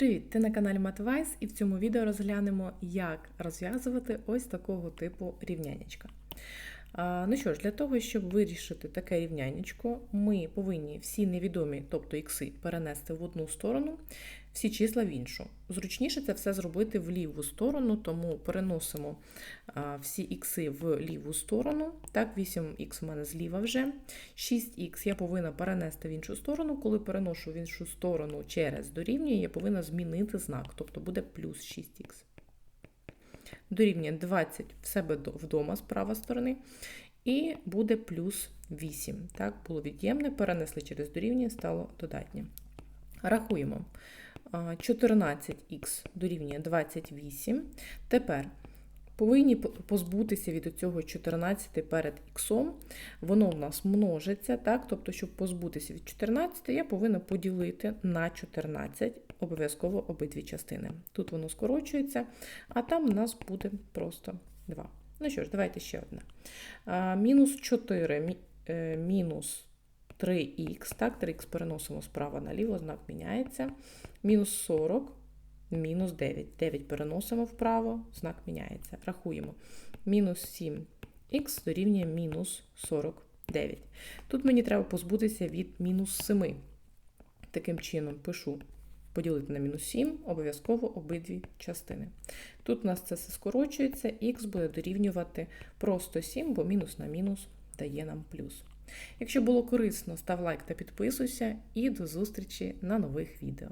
Привіт! Ти на каналі MathWise і в цьому відео розглянемо, як розв'язувати ось такого типу рівнянечка. Ну що ж, для того, щоб вирішити таке рівнянечко, ми повинні всі невідомі, тобто ікси, перенести в одну сторону, всі числа в іншу. Зручніше це все зробити в ліву сторону, тому переносимо всі ікси в ліву сторону. Так, 8х у мене зліва вже. 6х я повинна перенести в іншу сторону. Коли переношу в іншу сторону через дорівнює, я повинна змінити знак, тобто буде плюс 6х. Дорівнює 20 в себе вдома з правої сторони. І буде плюс 8. Так, було від'ємне, перенесли через дорівнює, стало додатнє. Рахуємо. 14х дорівнює 28. Тепер повинні позбутися від цього 14 перед х. Воно в нас множиться, так? тобто, щоб позбутися від 14, я повинна поділити на 14, обов'язково обидві частини. Тут воно скорочується, а там у нас буде просто 2. Ну що ж, давайте ще одне. Мінус 4 е, мінус 3х, так, 3х переносимо справа наліво, знак міняється. Мінус 40, мінус 9. 9 переносимо вправо, знак міняється. Рахуємо. Мінус 7х дорівнює мінус 49. Тут мені треба позбутися від мінус 7. Таким чином, пишу поділити на мінус 7, обов'язково обидві частини. Тут у нас це все скорочується, х буде дорівнювати просто 7, бо мінус на мінус дає нам плюс. Якщо було корисно, став лайк та підписуйся, і до зустрічі на нових відео.